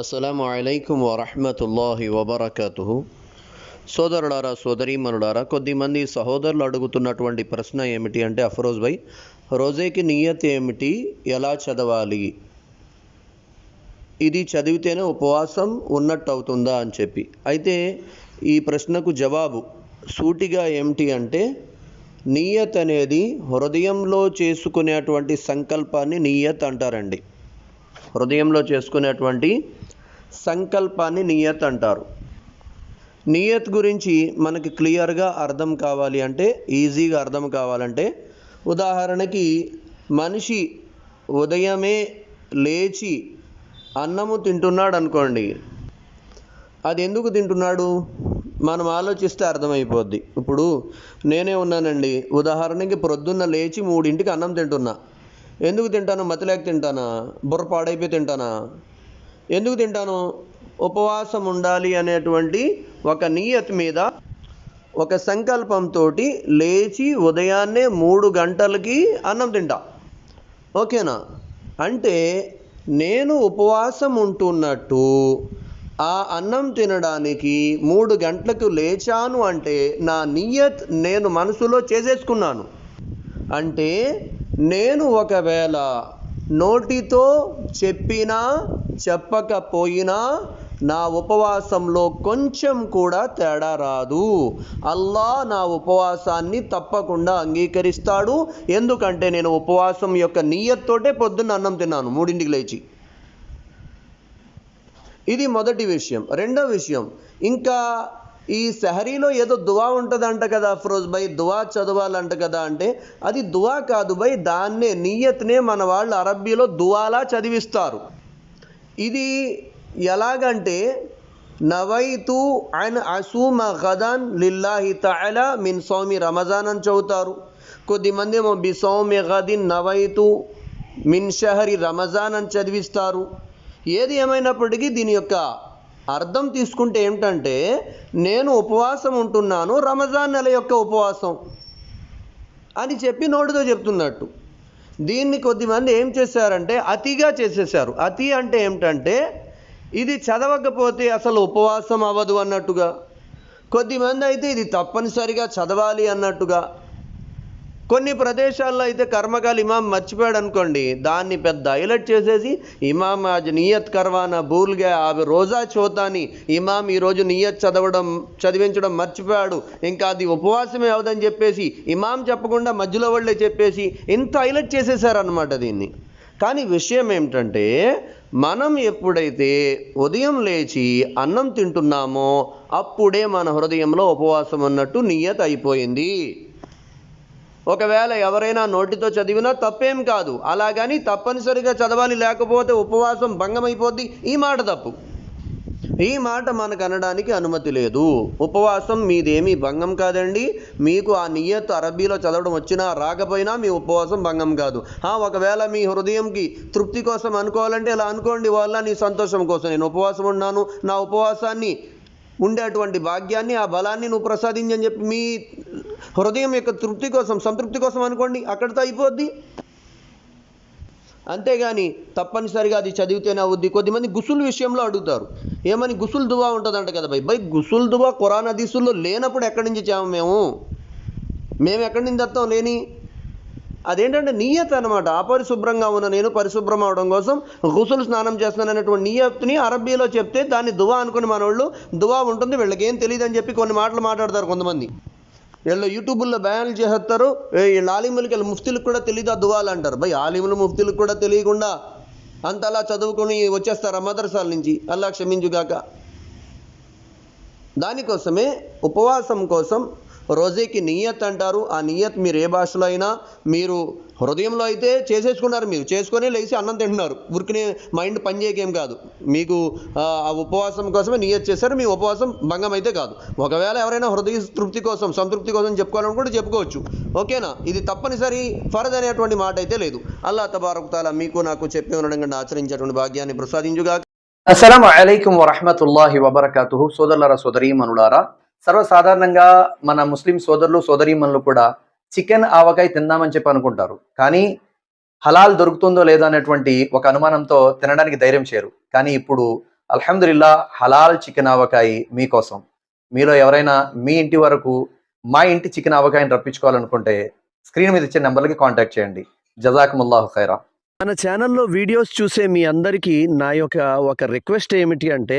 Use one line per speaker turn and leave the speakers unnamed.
అస్సలాము అలైకుం వరహమతుల్లాహి వబర్కతు సోదరులారా సోదరీమనులారా కొద్దిమంది సహోదరులు అడుగుతున్నటువంటి ప్రశ్న ఏమిటి అంటే అఫరోజ్ భాయ్ రోజేకి నియత్ ఏమిటి ఎలా చదవాలి? ఇది చదివితేనే ఉపవాసం ఉన్నట్టు అవుతుందా అని చెప్పి. అయితే ఈ ప్రశ్నకు జవాబు సూటిగా ఏమిటి అంటే నియత్ అనేది హృదయంలో చేసుకునేటువంటి సంకల్పాన్ని నియత్ అంటారండి. హృదయంలో చేసుకునేటువంటి సంకల్పాన్ని నియత్ అంటారు. నియత్ గురించి మనకి క్లియర్గా అర్థం కావాలి అంటే ఈజీగా అర్థం కావాలంటే ఉదాహరణకి మనిషి ఉదయమే లేచి అన్నము తింటున్నాడు అనుకోండి అది ఎందుకు తింటున్నాడు? మనం ఆలోచిస్తే అర్థమైపోద్ది. ఇప్పుడు నేనే ఉన్నానండి ఉదాహరణకి ప్రొద్దున్న లేచి మూడింటికి అన్నం తింటున్నా. ఎందుకు తింటాను? మతిలేక తింటానా? బుర్ర పాడైపోయి తింటానా? ఎందుకు తింటాను? ఉపవాసం ఉండాలి అనేటువంటి ఒక నియత్ మీద ఒక సంకల్పంతో లేచి ఉదయాన్నే మూడు గంటలకి అన్నం తింటా. ఓకేనా? అంటే నేను ఉపవాసం ఉంటున్నట్టు ఆ అన్నం తినడానికి మూడు గంటలకు లేచాను అంటే నా నియత్ నేను మనసులో చేసేసుకున్నాను. అంటే నేను ఒకవేళ నోటితో చెప్పినా చెప్పకపోయినా నా ఉపవాసంలో కొంచెం కూడా తేడా రాదు. అల్లా నా ఉపవాసాన్ని తప్పకుండా అంగీకరిస్తాడు. ఎందుకంటే నేను ఉపవాసం యొక్క నియత్తోటే పొద్దున్న అన్నం తిన్నాను మూడింటికి లేచి. ఇది మొదటి విషయం. రెండో విషయం ఇంకా ఈ సెహరీలో ఏదో దువా ఉంటుందంట కదా అఫ్రోజ్ బై దువా చదవాలంట కదా అంటే అది దువా కాదు బై దాన్నే నియత్నే మన వాళ్ళు అరబ్బీలో దువాలా చదివిస్తారు. ఇది ఎలాగంటే నవైతు అన్ అసూమ గదన్ లిల్లాహి తఅలా మిన్ సౌమి రమజాన్ అని చదువుతారు కొద్దిమంది ఏమో బి సౌమి గదిన్ నవైతు మిన్ షహరి రమజాన్ అని చదివిస్తారు. ఏది ఏమైనప్పటికీ దీని యొక్క అర్థం తీసుకుంటే ఏమిటంటే నేను ఉపవాసం ఉంటున్నాను రమజాన్ నెల యొక్క ఉపవాసం అని చెప్పి నోటితో చెప్తున్నట్టు. దీన్ని కొద్దిమంది ఏం చేశారంటే అతిగా చేసేసారు అతి అంటే ఏమిటంటే ఇది చదవకపోతే అసలు ఉపవాసం అవ్వదు అన్నట్టుగా. కొద్దిమంది అయితే ఇది తప్పనిసరిగా చదవాలి అన్నట్టుగా. కొన్ని ప్రదేశాల్లో అయితే కర్మకాలు ఇమాం మర్చిపోయాడు అనుకోండి దాన్ని పెద్ద హైలైట్ చేసేసి ఇమాం ఆజ్ నియత్ కర్వానా భూల్గా అవి రోజా చోతాని ఇమాం ఈరోజు నియత్ చదవడం చదివించడం మర్చిపోయాడు. ఇంకా అది ఉపవాసమే అవదని చెప్పేసి ఇమాం చెప్పకుండా మధ్యలో వాళ్ళే చెప్పేసి ఇంత హైలైట్ చేసేసారనమాట దీన్ని. కానీ విషయం ఏమిటంటే మనం ఎప్పుడైతే ఉదయం లేచి అన్నం తింటున్నామో అప్పుడే మన హృదయంలో ఉపవాసం అన్నట్టు నియత్ అయిపోయింది. ఒకవేళ ఎవరైనా నోటితో చదివినా తప్పేం కాదు. అలాగని తప్పనిసరిగా చదవాలి లేకపోతే ఉపవాసం భంగమైపోద్ది. ఈ మాట తప్పు. ఈ మాట మనకు అనడానికి అనుమతి లేదు. ఉపవాసం మీదేమీ భంగం కాదండి. మీకు ఆ నియత్ అరబీలో చదవడం వచ్చినా రాకపోయినా మీ ఉపవాసం భంగం కాదు. ఒకవేళ మీ హృదయంకి తృప్తి కోసం అనుకోవాలంటే ఇలా అనుకోండి. వాళ్ళ నీ సంతోషం కోసం నేను ఉపవాసం ఉన్నాను. నా ఉపవాసాన్ని ఉండేటువంటి భాగ్యాన్ని ఆ బలాన్ని నువ్వు ప్రసాదించని చెప్పి మీ హృదయం యొక్క తృప్తి కోసం సంతృప్తి కోసం అనుకోండి అక్కడితో అయిపోద్ది. అంతేగాని తప్పనిసరిగా అది చదివితేనే అవుద్ది. కొద్దిమంది గుసుల్ విషయంలో అడుగుతారు. ఏమని గుసుల్ దువా ఉంటుందంట కదా బై. భయ్ గుసుల్ దువా ఖురాన్ హదీసుల్లో లేనప్పుడు ఎక్కడి నుంచి చాము మేము? మేము ఎక్కడి నుంచి తెస్తాం లేని? అదేంటంటే నియత్ అనమాట అపరిశుభ్రంగా ఉన్న నేను పరిశుభ్రం అవడం కోసం గుసులు స్నానం చేస్తున్నాను అనేటువంటి నియత్ని అరబీలో చెప్తే దాన్ని దువా అనుకుని మనోళ్ళు దువా ఉంటుంది వీళ్ళకి ఏం తెలియదు అని చెప్పి కొన్ని మాటలు మాట్లాడతారు కొంతమంది. వీళ్ళు యూట్యూబుల్లో బ్యాన్లు చేస్తారు. ఏ ఆలిములకి వెళ్ళి ముఫ్తీలకు కూడా తెలియదు ఆ దువాలు అంటారు భయ్ ఆలిములు ముఫ్తీలకు కూడా తెలియకుండా అంతలా చదువుకొని వచ్చేస్తారు ఆ మదర్సాల నుంచి. అల్లా క్షమించుగాక. దానికోసమే ఉపవాసం కోసం రోజేకి నియత్ అంటారు. ఆ నియత్ మీరు ఏ భాషలో అయినా మీరు హృదయంలో అయితే చేసేసుకున్నారు మీరు. చేసుకొని లేచి అన్నం తింటున్నారు. ఉరికినే మైండ్ పని చేయకేం కాదు. మీకు ఆ ఉపవాసం కోసమే నియత్ చేశారు. మీ ఉపవాసం భంగం అయితే కాదు. ఒకవేళ ఎవరైనా హృదయ తృప్తి కోసం సంతృప్తి కోసం చెప్పుకోవాలనుకుంటే చెప్పుకోవచ్చు. ఓకేనా? ఇది తప్పనిసరి ఫరద్ అనేటువంటి మాట అయితే లేదు. అల్లా తబారకుతాలా మీకు నాకు చెప్పి ఉండడం ఆచరించేటువంటి భాగ్యాన్ని ప్రసాదించుగా
అస్సలం అలైకుం వరహమతుల్లాహి వబర్కాతుహు. సోదరులారా సోదరీమనులారా సర్వసాధారణంగా మన ముస్లిం సోదరులు సోదరీమణులు కూడా చికెన్ ఆవకాయ తిందామని చెప్పి అనుకుంటారు. కానీ హలాల్ దొరుకుతుందో లేదో అనేటువంటి ఒక అనుమానంతో తినడానికి ధైర్యం చేయరు. కానీ ఇప్పుడు అల్హమ్దుల్లా హలాల్ చికెన్ ఆవకాయ మీకోసం. మీలో ఎవరైనా మీ ఇంటి వరకు మా ఇంటి చికెన్ ఆవకాయని రప్పించుకోవాలనుకుంటే స్క్రీన్ మీద ఇచ్చే నెంబర్లకి కాంటాక్ట్ చేయండి. జజాకుముల్లాహు ఖైరా.
మన ఛానల్లో వీడియోస్ చూసే మీ అందరికీ నా యొక్క ఒక రిక్వెస్ట్ ఏమిటి అంటే